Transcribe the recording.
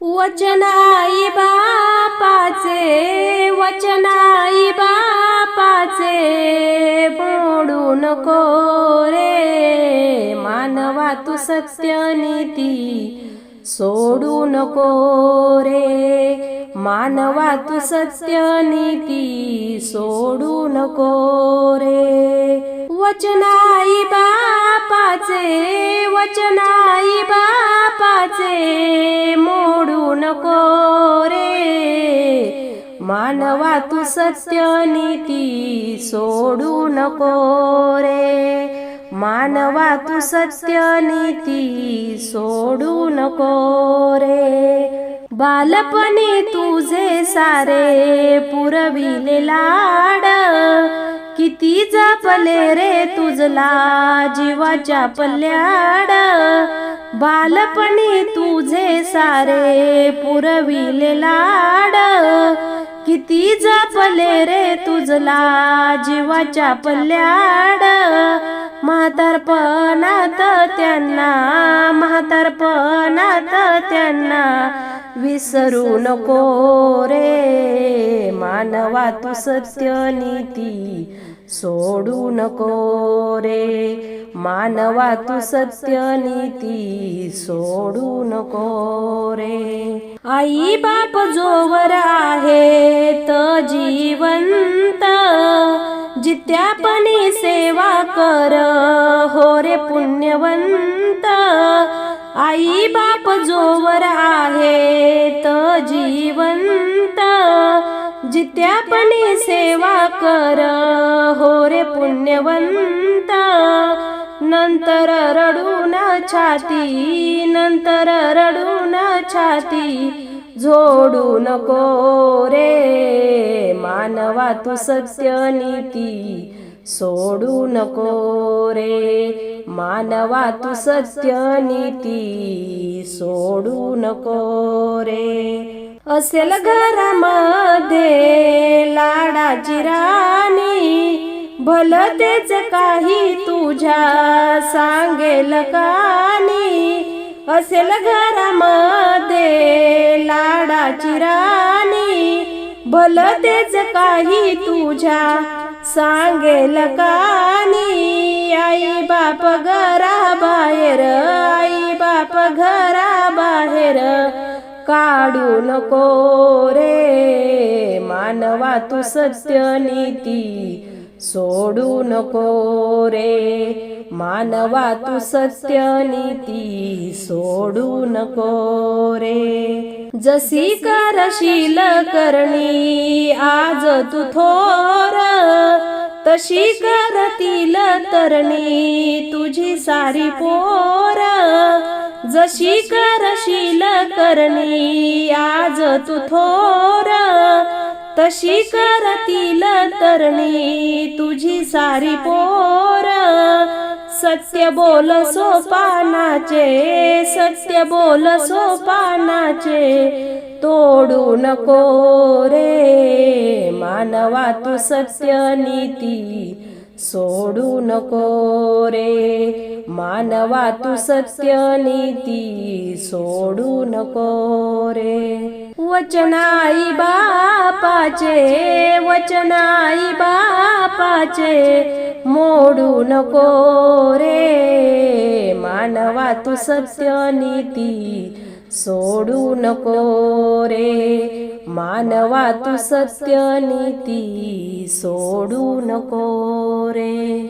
वचनाई बापाचे वचनाई बापाचे मोडू नको रे मानवा तू सत्य नीती सोडू नको रे मानवा तू सत्य नीती सोडू नको रे. वचनाई बापाचे वचनाई बापाचे मोडू नको रे. मानवा तू सत्य नीती सोडू नको रे. मानवा तू सत्य नीती सोडू नको रे. बालपणी तुझे सारे पुरविले लाड. किती जपले रे तुझला जीवाच्या पल्ल्याड बालपणी तुझे सारे पुरविले लाड. किती जपले रे तुझला जीवाच्या पल्ल्याड म्हातारपणात त्यांना म्हातारपणात त्यांना विसरू नको रे मानवा तू सत्य नीती सोडू नको रे. मानवा तू सत्य नीती सोडू नको रे. आई बाप जोवर आहे त जीवंत जित्यापणी सेवा कर हो रे पुण्यवंत. आई बाप जोवर आहे त जीवंत जित्यापणी सेवा कर. हो रे पुण्यवंत. नंतर रडून छाती नंतर रडून छाती. झोडू नको रे मानवा तू सत्य नीती. सोडू नको रे मानवा तू सत्य नीती. सोडू नको रे असेल घरामध्ये लाडाची राणी भलं तेच काही तुझ्या सांगेल कानी असेल घरामध्ये लाडाची राणी भलतेच काही तुझ्या सांगेल कानी आई बाप घरा बाहेर आई बाप घरा बाहेर काढू नको रे. मानवा तू सत्य नीती सोडू नको रे. मानवा तू सत्य नीती सोडू नको रे. जशी करशील करणी आज तू थोर. तशी करतील तरणी तुझी सारी पोर. जशी करशील करणी आज तू थोर तशी करतील तरणी तुझी सारी पोर. सत्य बोल सोपानाचे सत्य बोल सोपानाचे तोडू नको रे. मानवा तू सत्य नीती सोडू नको रे. मानवा तू सत्य नीती सोडू नको रे. वचनाई बापाचे वचनाई बापाचे मोडू नको रे. मानवा तू सत्य नीती सोडू नको रे. मानवा तू सत्य नीती सोडू नको रे.